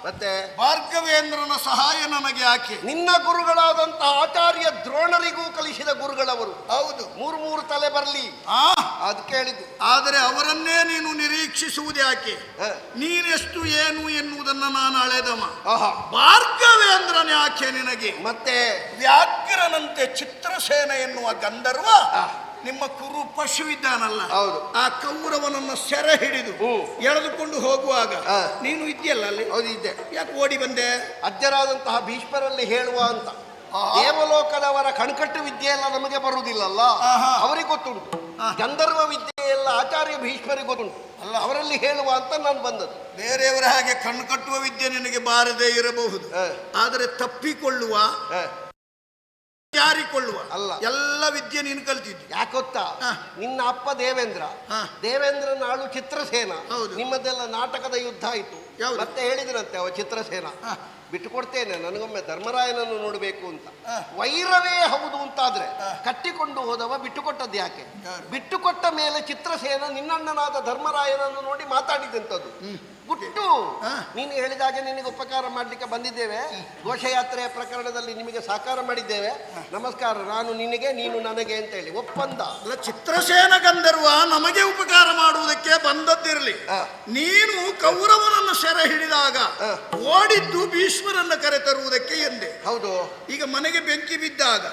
ಮತ್ತೆ ಭಾರ್ಗವೇಂದ್ರನ ಸಹಾಯ ನನಗೆ ಯಾಕೆ? ನಿನ್ನ ಗುರುಗಳಾದಂತಹ ಆಚಾರ್ಯ ದ್ರೋಣರಿಗೂ ಕಲಿಸಿದ ಗುರುಗಳವರು. ಹೌದು. ಮೂರು ಮೂರು ತಲೆ ಬರಲಿ. ಆ? ಅದು ಕೇಳಿದ್ದು. ಆದರೆ ಅವರನ್ನೇ ನೀನು ನಿರೀಕ್ಷಿಸುವುದು ಯಾಕೆ. ನೀನೆಷ್ಟು ಏನು ಎನ್ನುವುದನ್ನ ನಾನು ಅಳೆದಮ್ಮ ಭಾರ್ಗವೇಂದ್ರನ ಯಾಕೆ ನಿನಗೆ? ಮತ್ತೆ? ವ್ಯಾಘ್ರನಂತೆ ಚಿತ್ರಸೇನ ಎನ್ನುವ ಗಂಧರ್ವ. ನಿಮ್ಮ ಕುರು ಪಶು ಇದ್ದಾನಲ್ಲ ಹೌದು. ಆ ಕೌರವನನ್ನ ಸೆರೆ ಹಿಡಿದು. ಎಳೆದುಕೊಂಡು ಹೋಗುವಾಗ. ನೀನು ಇದೆಯಲ್ಲ ಅಲ್ಲಿ ಹೌದು ಇದ್ದೆ ಯಾಕೆ ಓಡಿ ಬಂದೆ ಅಜ್ಜರಾದಂತಹ ಭೀಷ್ಮರಲ್ಲಿ ಹೇಳುವ ಅಂತ ದೇವಲೋಕದವರ ಕಣ್ಕಟ್ಟು ವಿದ್ಯೆ ಎಲ್ಲ ನಮಗೆ ಬರುವುದಿಲ್ಲಲ್ಲ. ಅವರಿಗೆ ಗೊತ್ತುಂಟು ಗಂಧರ್ವ ವಿದ್ಯೆ ಎಲ್ಲ ಆಚಾರ್ಯ ಭೀಷ್ಮರಿಗೆ ಗೊತ್ತುಂಟು ಅಲ್ಲ ಅವರಲ್ಲಿ ಹೇಳುವ ಅಂತ ನಾನು ಬಂದದ್ದು ಬೇರೆಯವರ ಹಾಗೆ ಕಣ್ಕಟ್ಟುವ ವಿದ್ಯೆ ನಿನಗೆ ಬಾರದೇ ಇರಬಹುದು. ಆದರೆ ತಪ್ಪಿಕೊಳ್ಳುವ. ಜಾರಿಕೊಳ್ಳುವ ಅಲ್ಲ. ಎಲ್ಲ ವಿದ್ಯೆ ನೀನು ಕಲ್ತಿದ್ದು. ಯಾಕೊತ್ತಾ ಹ. ನಿನ್ನ ಅಪ್ಪ ದೇವೇಂದ್ರ. ಹ. ದೇವೇಂದ್ರ ನಾಳು ಚಿತ್ರಸೇನ. ಹೌದು. ನಿಮ್ಮದೆಲ್ಲ ನಾಟಕದ ಯುದ್ಧ ಆಯ್ತು. ಯಾವುದು? ಮತ್ತೆ ಹೇಳಿದ್ರಂತೆ ಅವ ಚಿತ್ರಸೇನ. ಹ. ಬಿಟ್ಟು ಕೊಡ್ತೇನೆ ನನಗೊಮ್ಮೆ ಧರ್ಮರಾಯನನ್ನು ನೋಡಬೇಕು ಅಂತ. ವೈರವೇ ಹೌದು ಅಂತಾದ್ರೆ ಕಟ್ಟಿಕೊಂಡು ಹೋದವ ಬಿಟ್ಟುಕೊಟ್ಟದ್ದು ಯಾಕೆ? ಬಿಟ್ಟುಕೊಟ್ಟ ಮೇಲೆ ಚಿತ್ರಸೇನ ನಿನ್ನಣ್ಣನಾದ ಧರ್ಮರಾಯನನ್ನು ನೋಡಿ ಮಾತಾಡಿದಂಥದ್ದು ಗುಟ್ಟು. ನೀನು ಹೇಳಿದಾಗೆ ನಿನಗೆ ಉಪಕಾರ ಮಾಡಲಿಕ್ಕೆ ಬಂದಿದ್ದೇವೆ. ಘೋಷಯಾತ್ರೆಯ ಪ್ರಕರಣದಲ್ಲಿ ನಿಮಗೆ ಸಹಕಾರ ಮಾಡಿದ್ದೇವೆ. ನಮಸ್ಕಾರ ನಾನು ನಿನಗೆ ನೀನು ನನಗೆ ಅಂತ ಹೇಳಿ ಒಪ್ಪಂದ. ಅಲ್ಲ ಚಿತ್ರಸೇನ ಗಂಧರ್ವ ನಮಗೆ ಉಪಕಾರ ಮಾಡುವುದಕ್ಕೆ ಬಂದದ್ದಿರಲಿ. ನೀನು ಕೌರವನನ್ನು ಸೆರೆ ಹಿಡಿದಾಗ. ಓಡಿದ್ದು ಭೀಷ್ಮರನ್ನ ಕರೆತರುವುದಕ್ಕೆ ಎಂದೆ. ಹೌದು. ಈಗ ಮನೆಗೆ ಬೆಂಕಿ ಬಿದ್ದಾಗ.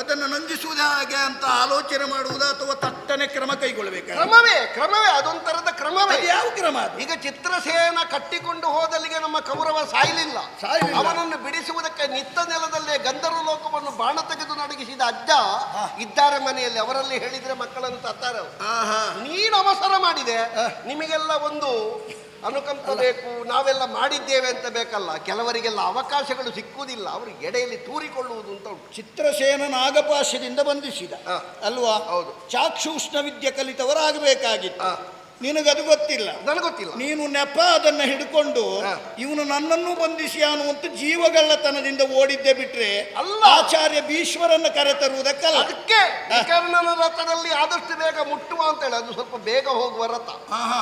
ಅದನ್ನು ನಂದಿಸುವುದು ಹಾಗೆ ಅಂತ ಆಲೋಚನೆ ಮಾಡುವುದಾ ಅಥವಾ ತಟ್ಟನೆ ಕ್ರಮ ಕೈಗೊಳ್ಳಬೇಕು? ಕ್ರಮವೇ ಕ್ರಮವೇ ಅದೊಂಥರದ ಕ್ರಮವೇ. ಯಾವ ಕ್ರಮ ಈಗ ಚಿತ್ರಸೇನ ಕಟ್ಟಿಕೊಂಡು ಹೋದಲ್ಲಿಗೆ ನಮ್ಮ ಕೌರವ ಸಾಯಲಿಲ್ಲ. ಸಾಯಲಿಲ್ಲ. ಅವನನ್ನು ಬಿಡಿಸುವುದಕ್ಕೆ ನಿತ್ತ ನೆಲದಲ್ಲೇ ಗಂಧರ್ವ ಲೋಕವನ್ನು ಬಾಣ ತೆಗೆದು ನಡಗಿಸಿದ ಅಜ್ಜ ಇದ್ದಾರೆ ಮನೆಯಲ್ಲಿ. ಅವರಲ್ಲಿ ಹೇಳಿದ್ರೆ ಮಕ್ಕಳನ್ನು ತತ್ತಾರೆ ಅವರು. ಆಹಾ ನೀನು ಅವಸರ ಮಾಡಿದೆ. ನಿಮಗೆಲ್ಲ ಒಂದು ಅನುಕಂಪ ಬೇಕು ನಾವೆಲ್ಲ ಮಾಡಿದ್ದೇವೆ ಅಂತ ಬೇಕಲ್ಲ. ಕೆಲವರಿಗೆಲ್ಲ ಅವಕಾಶಗಳು ಸಿಕ್ಕುವುದಿಲ್ಲ. ಅವರು ಎಡೆಯಲ್ಲಿ ತೂರಿಕೊಳ್ಳುವುದು ಅಂತ ಉಂಟು. ಚಿತ್ರಸೇನ ನಾಗಪಾಶದಿಂದ ಬಂಧಿಸಿದ. ಆ. ಅಲ್ವಾ? ಹೌದು. ಚಾಕ್ಷುಷ್ಣ ವಿದ್ಯೆ ಕಲಿತವರಾಗಬೇಕಾಗಿತ್ತು. ನಿನಗದು ಗೊತ್ತಿಲ್ಲ. ನನಗೆ ಗೊತ್ತಿಲ್ಲ ನೀನು ನೆಪ ಅದನ್ನ ಹಿಡ್ಕೊಂಡು. ಇವನು ನನ್ನನ್ನು ಬಂಧಿಸಿ ಅನ್ನುವಂತ ಜೀವಗಳ್ಳತನದಿಂದ ಓಡಿದ್ದೆ ಬಿಟ್ರೆ ಅಲ್ಲ. ಆಚಾರ್ಯ ಭೀಶ್ವರನ್ನ ಕರೆತರುವುದಕ್ಕಲ್ಲ. ಅದಕ್ಕೆ ವಿಕರ್ಣನ ರಥದಲ್ಲಿ ಆದಷ್ಟು ಬೇಗ ಮುಟ್ಟುವ ಅಂತ ಹೇಳಿ ಅದು ಸ್ವಲ್ಪ ಬೇಗ ಹೋಗುವ ರಥ.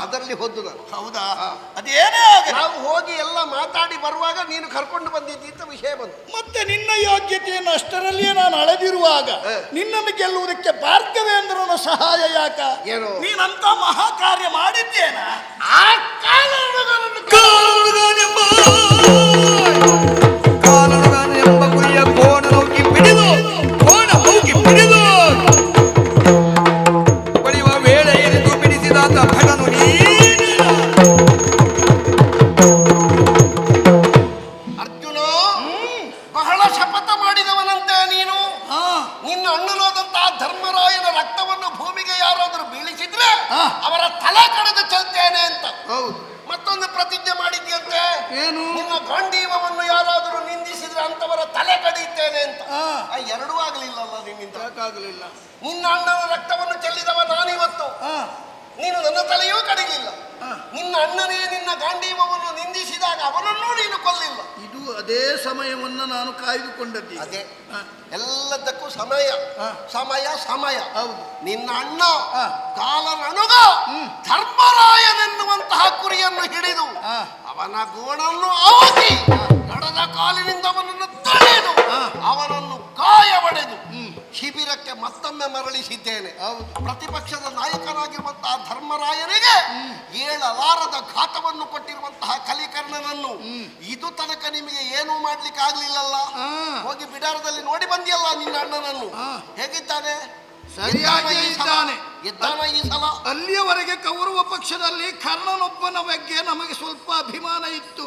ಅದರಲ್ಲಿ ಹೋದ್ದು ನಾನು. ಹೌದಾ. ಅದೇನೇ ಆಗಲಿ. ನಾವು ಹೋಗಿ ಎಲ್ಲ ಮಾತಾಡಿ ಬರುವಾಗ ನೀನು ಕರ್ಕೊಂಡು ಬಂದಿದ್ದಿ ಅಂತ ವಿಷಯ ಬಂತು. ಮತ್ತೆ ನಿನ್ನ ಯೋಗ್ಯತೆಯನ್ನು ಅಷ್ಟರಲ್ಲಿಯೇ ನಾನು ಅಳೆದಿರುವಾಗ ನಿನ್ನನ್ನು ಗೆಲ್ಲುವುದಕ್ಕೆ ಭಾರ್ಗವೇಂದ್ರನ ಸಹಾಯ ಯಾಕ? ಏನು? ನೀನಂತ ಮಹಾ ಕಾರ್ಯ ಮಾಡಿದ್ದೇನಾ? ಆ ಕಾಲ ಕಾಲುಗಾನೆಂಬ ಯಾಕಾಗಲಿಲ್ಲ ನಿನ್ನ ಅಣ್ಣನ ರಕ್ತವನ್ನು ಚೆಲ್ಲಿದವ ನಾನಿವತ್ತು ನೀನು ನನ್ನ ತಲೆಯೂ ಕಡಿಗಿಲ್ಲ ಹಾ. ನಿನ್ನ ಅಣ್ಣನೇ ನಿನ್ನ ಗಾಂಡೀವವನ್ನು ನಿಂದಿಸಿದಾಗ ಅವನನ್ನೂ ನೀನು ಕೊಲ್ಲಿಲ್ಲ ಇದು ಅದೇ ಸಮಯವನ್ನು ನಾನು ಕಾಯ್ದುಕೊಂಡದ್ದು ಅದೇ ಹಾ. ಎಲ್ಲದಕ್ಕೂ ಸಮಯ. ಸಮಯ ಸಮಯ ಹೌದು. ನಿನ್ನ ಅಣ್ಣ. ಕಾಲನನುಗ ಧರ್ಮರಾಯನೆನ್ನುವಂತಹ ಕುರಿಯನ್ನು ಹಿಡಿದು. ಅವನ ಗೋಣನ್ನು ಅವಧಿ ನಡೆದ ಕಾಲಿನಿಂದ ಅವನನ್ನು ತಡೆದು. ಅವನನ್ನು ಕಾಯ ಹೊಡೆದು ಶಿಬಿರಕ್ಕೆ ಮತ್ತೊಮ್ಮೆ ಮರಳಿಸಿದ್ದೇನೆ. ಪ್ರತಿಪಕ್ಷದ ನಾಯಕನಾಗಿರುವಂತಹ ಧರ್ಮರಾಯನಿಗೆ ಏಳಲಾರದ ಘಾತವನ್ನು ಕೊಟ್ಟಿರುವಂತಹ ಕಲಿಕರ್ಣನನ್ನು ಇದು ತನಕ ನಿಮಗೆ ಏನೂ ಮಾಡ್ಲಿಕ್ಕೆ ಆಗ್ಲಿಲ್ಲಲ್ಲ. ಹೋಗಿ ಬಿಡಾರದಲ್ಲಿ ನೋಡಿ ಬಂದಿಯಲ್ಲ ನಿನ್ನ ಅಣ್ಣನನ್ನು. ಹೇಗಿದ್ದಾನೆ? ಈ ಸಲ? ಇದ್ದಾನೆ. ಎದ್ದಾನ ಈ ಸಲ? ಅಲ್ಲಿಯವರೆಗೆ ಕೌರವ ಪಕ್ಷದಲ್ಲಿ ಕರ್ಣನೊಬ್ಬನ ಬಗ್ಗೆ ನಮಗೆ ಸ್ವಲ್ಪ ಅಭಿಮಾನ ಇತ್ತು.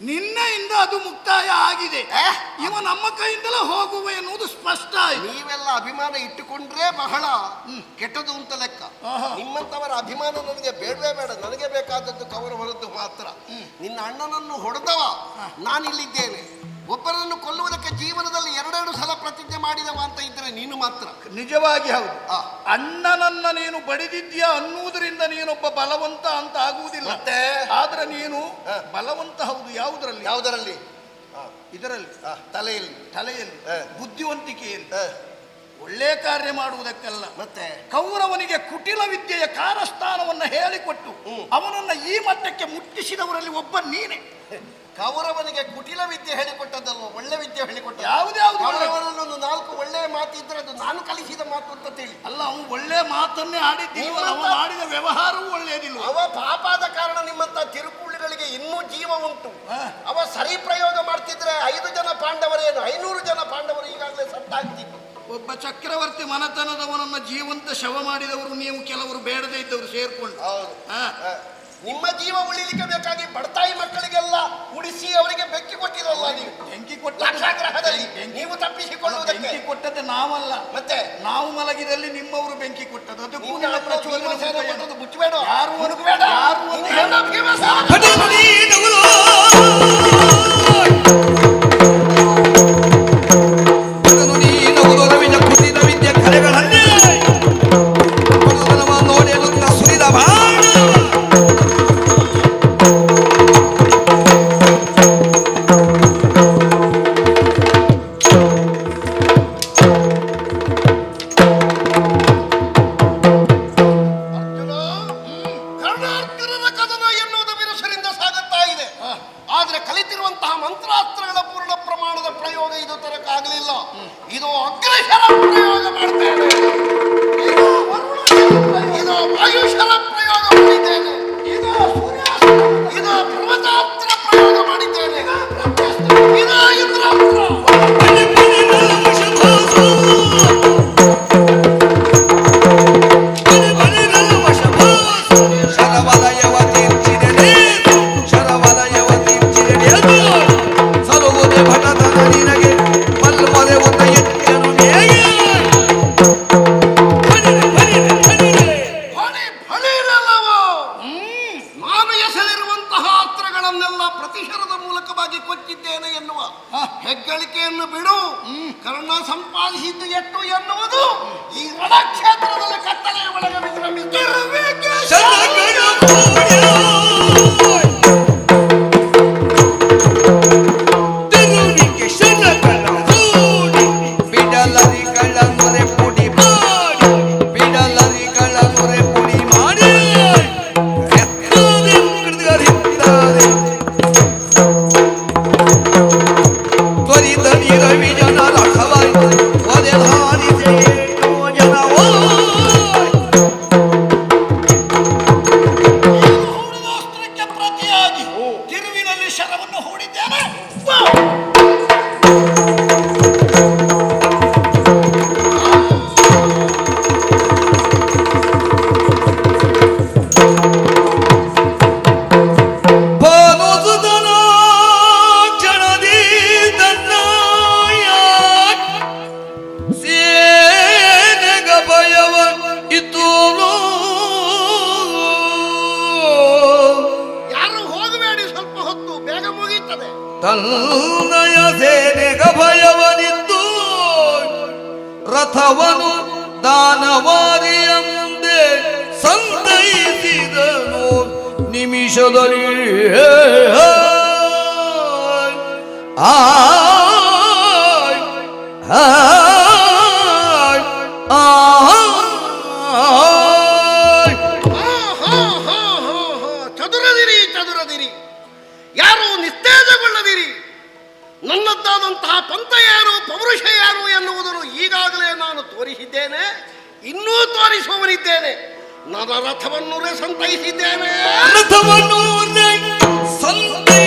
ನಿನ್ನೆಯಿಂದ ಅದು ಮುಕ್ತಾಯ ಆಗಿದೆ? ಇವ ನಮ್ಮ ಕೈಯಿಂದಲೇ ಹೋಗುವ ಎನ್ನುವುದು ಸ್ಪಷ್ಟ ನೀವೆಲ್ಲ ಅಭಿಮಾನ ಇಟ್ಟುಕೊಂಡ್ರೆ ಬಹಳ ಕೆಟ್ಟದು ಅಂತ ಲೆಕ್ಕ. ನಿಮ್ಮಂತವರ ಅಭಿಮಾನ ನನಗೆ ಬೇಡವೇ ಬೇಡ ನನಗೆ ಬೇಕಾದದ್ದು ಕೌರವರದ್ದು ಮಾತ್ರ. ನಿನ್ನ ಅಣ್ಣನನ್ನು ಹೊಡೆದವ ನಾನಿಲ್ಲಿದ್ದೇನೆ. ಒಬ್ಬರನ್ನು ಕೊಲ್ಲುವುದಕ್ಕೆ ಜೀವನದಲ್ಲಿ ಎರಡೆರಡು ಸಲ ಪ್ರತಿಜ್ಞೆ ಮಾಡಿದವ ಅಂತ ಇದ್ರೆ ನೀನು ಮಾತ್ರ. ನಿಜವಾಗಿ ಹೌದು. ಅಣ್ಣನನ್ನ ನೀನು ಬಡಿದಿದ್ಯಾ ಅನ್ನುವುದರಿಂದ ನೀನೊಬ್ಬ ಬಲವಂತ ಅಂತ ಆಗುವುದಿಲ್ಲ? ಆದ್ರೆ ನೀನು. ಬಲವಂತ ಹೌದು. ಯಾವುದರಲ್ಲಿ? ಯಾವುದರಲ್ಲಿ? ಇದರಲ್ಲಿ. ತಲೆಯಲ್ಲಿ. ತಲೆಯಲ್ಲಿ. ಬುದ್ಧಿವಂತಿಕೆಯಲ್ಲಿ. ಒಳ್ಳೆ ಕಾರ್ಯ ಮಾಡುವುದಕ್ಕಲ್ಲ. ಮತ್ತೆ? ಕೌರವನಿಗೆ ಕುಟಿಲ ವಿದ್ಯೆಯ ಕಾರಸ್ಥಾನವನ್ನು ಹೇಳಿಕೊಟ್ಟು. ಅವನನ್ನ ಈ ಮಟ್ಟಕ್ಕೆ ಮುಟ್ಟಿಸಿದವರಲ್ಲಿ ಒಬ್ಬ ನೀನೆ. ಕೌರವನಿಗೆ ಕುಟಿಲ ವಿದ್ಯೆ ಹೇಳಿಕೊಟ್ಟದ್ದಲ್ವ ಒಳ್ಳೆ ವಿದ್ಯೆ ಹೇಳಿಕೊಟ್ಟ ಯಾವ್ದ್ಯಾವ್ದು ಒಳ್ಳೆ- ಒಂದು ನಾಲ್ಕು ಒಳ್ಳೆಯ ಮಾತಿದ್ರೆ ಅದು ನಾನು ಕಲಿಸಿದ ಮಾತು ಅಂತ ತಿಳಿ. ಅಲ್ಲ ಅವನು ಒಳ್ಳೆ ಮಾತನ್ನೇ ಆಡಿದ್ದೀವಿ ಅವ ಮಾಡಿದ ವ್ಯವಹಾರವೂ ಒಳ್ಳೆಯದಿಲ್ಲ ಅವ ಪಾಪಾದ ಕಾರಣ ನಿಮ್ಮಂತ ತಿರುಕುಳ್ಳಿಗಳಿಗೆ ಇನ್ನೂ ಜೀವ ಉಂಟು. ಹಾ. ಅವ ಸರಿ ಪ್ರಯೋಗ ಮಾಡ್ತಿದ್ರೆ ಐದು ಜನ ಪಾಂಡವರೇನು? ಐನೂರು ಜನ ಪಾಂಡವರು ಈಗಾಗಲೇ ಸತ್ತಾಗ್ತಿತ್ತು. ಒಬ್ಬ ಚಕ್ರವರ್ತಿ ಮನತನದವನನ್ನ ಜೀವಂತ ಶವ ಮಾಡಿದವರು ನೀವು ಕೆಲವರು ಬೇಡದೇ ಇದ್ದವರು ಸೇರ್ಕೊಂಡು. ಹೌದು. ಹಾ. ನಿಮ್ಮ ಜೀವ ಉಳಿಲಿಕ್ಕೆ ಬೇಕಾಗಿ ಬಡತಾಯಿ ಮಕ್ಕಳಿಗೆಲ್ಲ ಉಳಿಸಿ ಅವರಿಗೆ ಬೆಂಕಿ ಕೊಟ್ಟಿರಲ್ಲ ನೀವು. ಬೆಂಕಿ ಕೊಟ್ಟ ಲಕ್ಷಾಗ್ರಹದಲ್ಲಿ ನೀವು ತಪ್ಪಿಸಿಕೊಳ್ಳುವುದಕ್ಕೆ. ಬೆಂಕಿ ಕೊಟ್ಟದ್ದು ನಾವಲ್ಲ. ಮತ್ತೆ? ನಾವು ಮಲಗಿದಲ್ಲಿ ನಿಮ್ಮವರು ಬೆಂಕಿ ಕೊಟ್ಟದ್ದು. ಪ್ರಚೋದನೆ. ಕೊಟ್ಟದ್ದು ಮುಚ್ಚಬೇಡ. ಯಾರು ಮುಳುಗಬೇಡ ಯಾರು ಯಾರು ನಿಸ್ತೇಜಗೊಳ್ಳದಿರಿ? ನನ್ನದ್ದಾದಂತಹ ಪಂಥ ಯಾರು, ಪೌರುಷ ಯಾರು ಎನ್ನುವುದನ್ನು ಈಗಾಗಲೇ ನಾನು ತೋರಿಸಿದ್ದೇನೆ, ಇನ್ನೂ ತೋರಿಸುವವನಿದ್ದೇನೆ. ನನ್ನ ರಥವನ್ನು ಸಂತೈಸಿದ್ದೇನೆ. ರಥವನ್ನು ಸಂತೈ